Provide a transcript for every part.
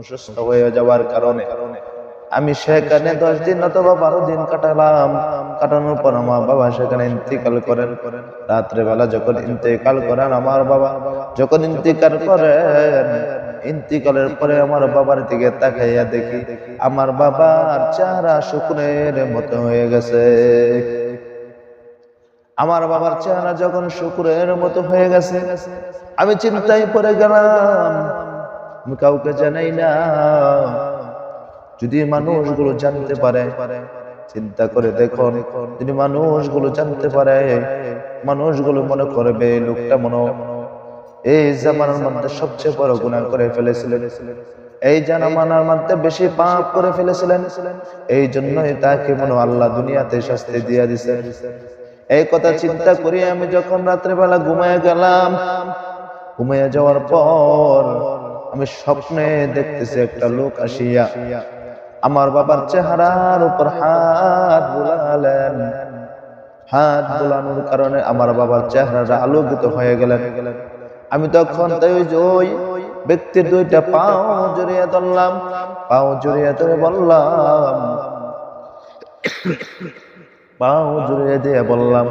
অসুস্থ হয়ে যাওয়ার কারণে। আমি সেখানে দশ দিন অথবা বারো দিন কাটালাম। কাটানোর পর আমার বাবা সেখানে ইন্তিকাল করেন। রাত্রে বেলা যখন ইন্তিকাল করেন আমার বাবা, যখন ইন্তিকাল করেন, ইন্তিকালের পরে আমার বাবার দিকে তাকাইয়া দেখি আমার বাবার চেহারা শুকনের মতো হয়ে গেছে। আমার বাবার চেহারা যখন শুকুরের মতো হয়ে গেছে, আমি চিন্তায় পড়ে গেলাম আমি কাউকে জানাই না। যদি মানুষগুলো জানতে পারে, চিন্তা করে দেখুন, যদি মানুষগুলো জানতে পারে, মানুষগুলো মনে করবে লোকটা মনে এই জামানার মধ্যে সবচেয়ে বড় গুণা করে ফেলেছিলেন। এই জানামানার মধ্যে বেশি পাপ করে ফেলেছিলেন। এই জন্যই তাকে মনে আল্লাহ দুনিয়াতে শাস্তি দিয়া দিছে। এই কথা চিন্তা করি আমি যখন রাত্রেবেলা ঘুমায় গেলাম ঘুমিয়ে যাওয়ার পর আমি স্বপ্নে দেখতেছি একটা লোক আসিয়া। আমার বাবার চেহারার উপর হাত বুলালেন। হাত বুলানোর কারণে আমার বাবার চেহারাটা আলোকিত হয়ে গেলেন। আমি তখন তাই ওই ব্যক্তির দুইটা পাও জড়িয়ে ধরলাম। পাও জড়িয়ে ধরে বললাম, পাও জড়িয়ে দিয়ে বললাম,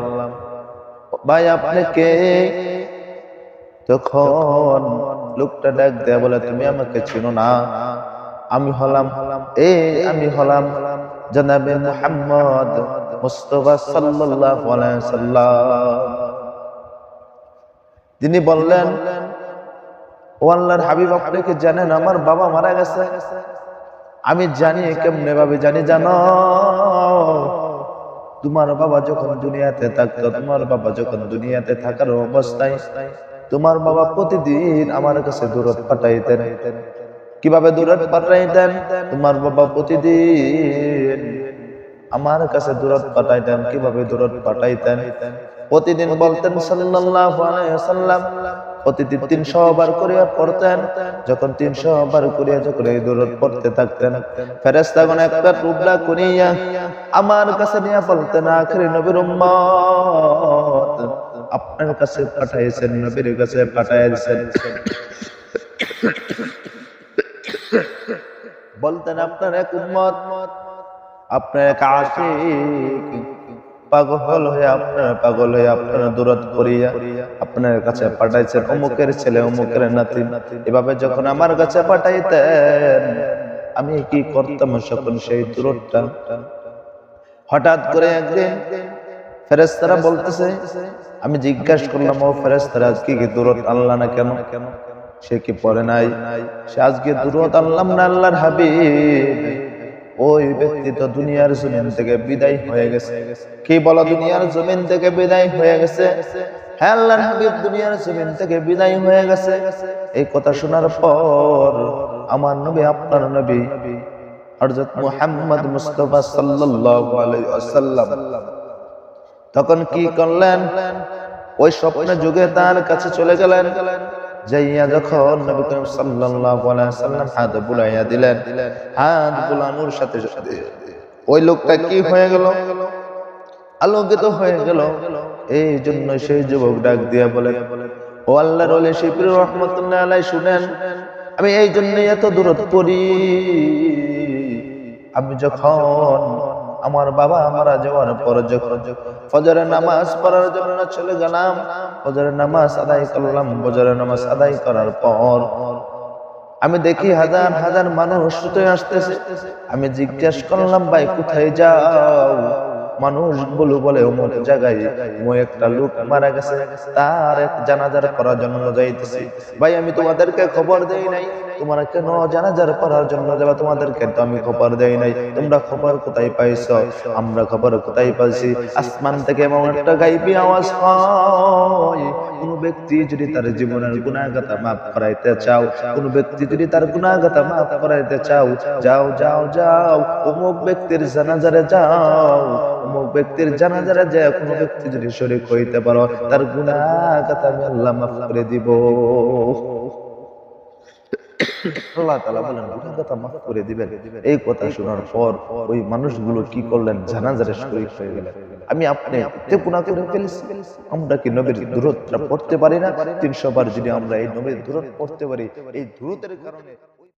ভাই, আপনি কে? তখন লোকটা ডাক দেয়া বলে, তুমি আমাকে চিনো না। আমি হলাম, এ, আমি হলাম জনাবে মুহাম্মদ মুস্তফা সাল্লাল্লাহু আলাইহি সাল্লাম তিনি বললেন, ও আল্লাহর হাবিব, আপনি কি জানেন আমার বাবা মারা গেছে? আমি জানি, কেমনে ভাবে জানি জানো? তোমার বাবা যখন দুনিয়াতে থাকতো, তোমার বাবা যখন দুনিয়াতে থাকার অবস্থায় তোমার বাবা প্রতিদিন আমার কাছে দূরত পাঠাইতেন। কীভাবে দূরত পাঠাইতেন? তোমার বাবা প্রতিদিন আমার কাছে দূরত পাঠাইতেন। কীভাবে দূরত পাঠাইতেন? প্রতিদিন বলতেন সাল্লাল্লাহু আলাইহি প্রতিদিন তিনশো বার করিয়া পড়তেন। যখন তিনশো বার করিয়া যখন এই দূরত পড়তে থাকতেন ফেরেস্তাগণ একটা টুকরা করিয়া আমার কাছে নিয়ে বলতেন, আখরি নবীর উম্মত আপনার কাছে পাঠাইছেন, নবীর কাছে পাঠাইছেন। বলতেন, আপনার এক উম্মত, আপনার এক আশিক। পাগল হয়ে আপনার, পাগল হয়ে আপনার দূরত করিয়া আপনার কাছে পাঠাইছেন। অমুকের ছেলে, অমুকের নাতি। এভাবে যখন আমার কাছে পাঠাইতেন, আমি কি করতাম সকল সেই দূরতটা? হঠাৎ করে একদিন ফেরেস্তারা বলতেছে, আমি জিজ্ঞাসা করলাম, ও ফেরেস্তারা আজকে কি দূরত আল্লাহ না কেন? সে কি পড়ে নাই? সে, আজকে দূরত আনলাম না আল্লাহর হাবিব। ওই ব্যক্তি তো দুনিয়ার জমিন থেকে বিদায় হয়ে গেছে। কি বলো, দুনিয়ার জমিন থেকে বিদায় হয়ে গেছে? হ্যাঁ আল্লাহর হাবিব দুনিয়ার জমিন থেকে বিদায় হয়ে গেছে। এই কথা শোনার পর আমার নবী, আপনার নবী, হযরত মুহাম্মদ মুস্তাফা সাল্লাল্লাহু আলাইহি ওয়াসাল্লাম তখন কি করলেন? ওই স্বপ্নে যুগে তার কাছে চলে গেলেন। যাইয়া যখন নবী করিম সাল্লাল্লাহু আলাইহি সাল্লাম হাত বুলাইয়া দিলেন, হাত বুলানোর সাথে সাথে ওই লোকটা কি হয়ে গেল? আলোকিত হয়ে গেল। এই জন্য সেই যুবক ডাক দিয়া বলে, ও আল্লাহর ওলি শিবরির রহমতুল্লাহ আলাই শুনেন, আমি এই জন্য এত দূরত পড়ি। আমি যখন আমার বাবা মারা যাওয়ার পর যখন ফজরের নামাজ পড়ার জন্য চলে গেলাম, ফজরের নামাজ আদায় করলাম। ফজরের নামাজ আদায় করার পর আমি দেখি হাজার হাজার মানুষ ছুটে আসতেছে। আমি জিজ্ঞেস করলাম, ভাই, কোথায় যাও? মানুষ বলু বলে, অমুক জায়গায় একটা লোক মারা গেছে। তার এক জানাজার করার জন্য যাইতেছি। ভাই, আমি তোমাদেরকে খবর দেই নাই। তোমরা কেন জানাজার করার জন্য যাবা? তোমাদেরকে তো আমি খবর দেই নাই। তোমরা খবর কোথায় পাইছো? আমরা খবর কোথায় পাইছি? আসমান থেকে এমন একটা গাইবি আওয়াজ হয়। কোন ব্যক্তি যদি তার জীবনের গুণাগাতা মাফ করাইতে চাও, কোন ব্যক্তি যদি তার গুণাগাতা মাফ করাইতে চাও, যাও যাও যাও, অমুক ব্যক্তির জানাজারে যাও। অমুক ব্যক্তির জানাজারে যায় কোন ব্যক্তি যদি শরীর হইতে পারো, তার গুণাগাতা আমি আল্লাহ মাফ করে দিব। আল্লাহ তালা বলেন গুনাহগাতা মাফ করে দিবেন। এই কথা শোনার পর ওই মানুষগুলো কি করলেন? জানাজারে শরীর হয়ে গেলেন। আমি আপনি গুনাহ করে ফেলেছি। আমরা কি নবীর দূরত্ব পড়তে পারি না? তিনশো বার যদি আমরা এই নবীর দূরত পড়তে পারি, এই দূরতের কারণে